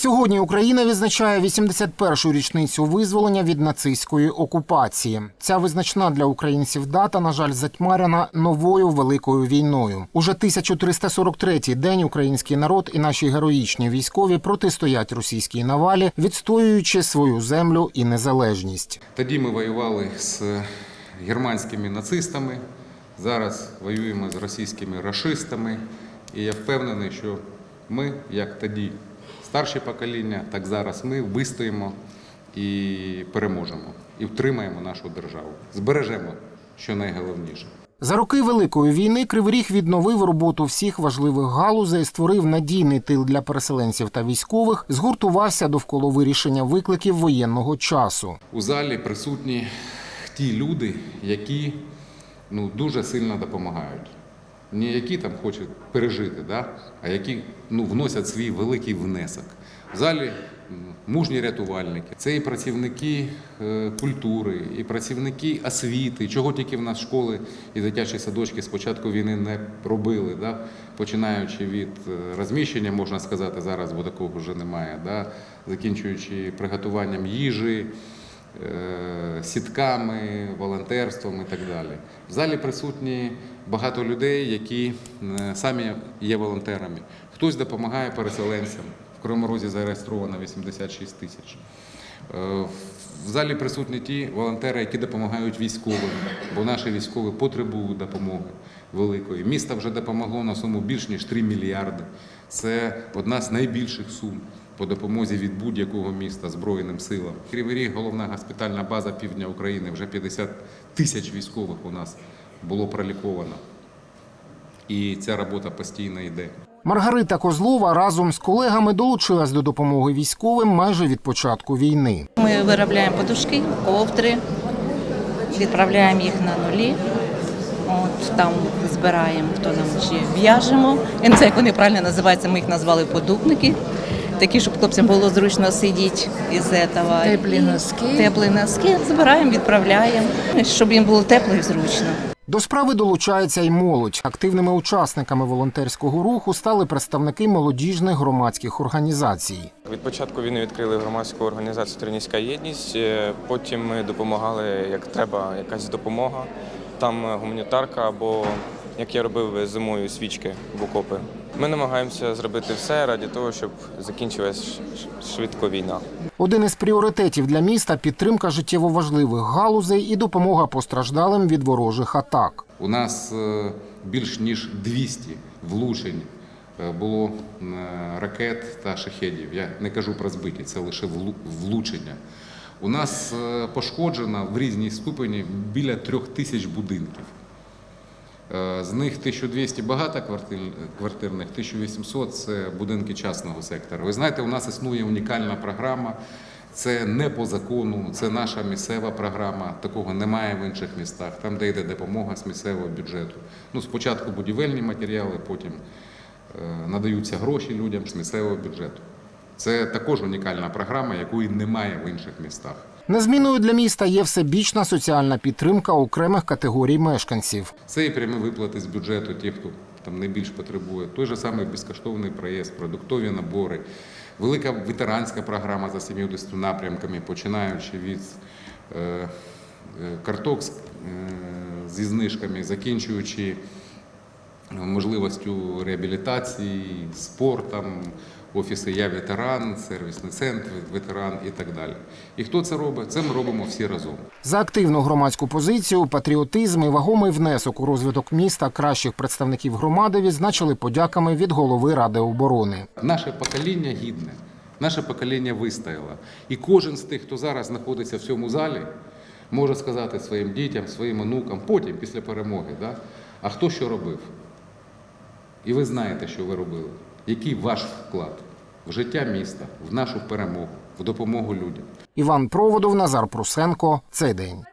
Сьогодні Україна відзначає 81-шу річницю визволення від нацистської окупації. Ця визначна для українців дата, на жаль, затьмарена новою великою війною. Уже 1343-й день український народ і наші героїчні військові протистоять російській навалі, відстоюючи свою землю і незалежність. Тоді ми воювали з германськими нацистами, зараз воюємо з російськими рашистами. І я впевнений, що ми, як тоді старші покоління, так зараз ми вистоїмо і переможемо, і втримаємо нашу державу. Збережемо, що найголовніше. За роки Великої війни Кривий Ріг відновив роботу всіх важливих галузей, створив надійний тил для переселенців та військових, згуртувався довкола вирішення викликів воєнного часу. У залі присутні ті люди, які ну, дуже сильно допомагають. Не які там хочуть пережити, да? а які ну, вносять свій великий внесок. В залі мужні рятувальники, це і працівники е, культури, і працівники освіти, чого тільки в нас школи і дитячі садочки з початку війни не робили. Да? Починаючи від е, розміщення, можна сказати, зараз, бо такого вже немає, да? закінчуючи приготуванням їжі, сітками, волонтерством і так далі. В залі присутні багато людей, які е, самі є волонтерами. Хтось допомагає переселенцям. В Кривому Розі зареєстровано 86 тисяч. Е, В залі присутні ті волонтери, які допомагають військовим, бо наші військові потребують допомоги великої. Місто вже допомогло на суму більш ніж 3 мільярди. Це одна з найбільших сум по допомозі від будь-якого міста Збройним силам. Кривий Ріг – головна госпітальна база півдня України. Вже 50 тисяч військових у нас було проліковано. І ця робота постійно йде. Маргарита Козлова разом з колегами долучилась до допомоги військовим майже від початку війни. Ми виробляємо подушки, ковдри, відправляємо їх на нулі. От там збираємо, хто нам чи в'яжемо. Я не знаю, як вони правильно називаються, ми їх назвали подупники. Такі, щоб хлопцям було зручно сидіти із цього. Теплі носки. Теплі носки збираємо, відправляємо, щоб їм було тепло і зручно. До справи долучається й молодь. Активними учасниками волонтерського руху стали представники молодіжних громадських організацій. Від початку війни відкрили громадську організацію Тернійська єдність. Е, Потім ми допомагали, як треба, якась допомога. Там гуманітарка або як я робив зимою свічки в окопи. Ми намагаємося зробити все ради того, щоб закінчилась швидко війна. Один із пріоритетів для міста підтримка життєво важливих галузей і допомога постраждалим від ворожих атак. У нас е, більш ніж 200 влучень е, було е, ракет та шахедів. Я не кажу про збиті, це лише влучення. У нас пошкоджено в різній ступені біля трьох тисяч будинків. Е, З них 1200 багатоквартирних, 1800 це будинки частного сектора. Ви знаєте, у нас існує унікальна програма. Це не по закону, це наша місцева програма. Такого немає в інших містах. Там, де йде допомога з місцевого бюджету. Ну, спочатку будівельні матеріали, потім е, надаються гроші людям з місцевого бюджету. Це також унікальна програма, якої немає в інших містах. Незмінною для міста є всебічна соціальна підтримка окремих категорій мешканців. Це і прямі виплати з бюджету, ті, хто там найбільш потребує. Той же самий безкоштовний проїзд, продуктові набори, велика ветеранська програма за 70 напрямками, починаючи від е, е, карток е, зі знижками, закінчуючи можливістю реабілітації, спортом, офіси Я ветеран, сервісний центр ветеран і так далі. І хто це робить? Це ми робимо всі разом. За активну громадську позицію, патріотизм і вагомий внесок у розвиток міста кращих представників громади відзначили подяками від голови Ради оборони. Наше покоління гідне, наше покоління вистояло. І кожен з тих, хто зараз знаходиться в цьому залі, може сказати своїм дітям, своїм онукам, потім, після перемоги, да? а хто що робив. І ви знаєте, що ви робили. Який ваш вклад в життя міста, в нашу перемогу, в допомогу людям. Іван Проводов, Назар Прусенко. Цей день.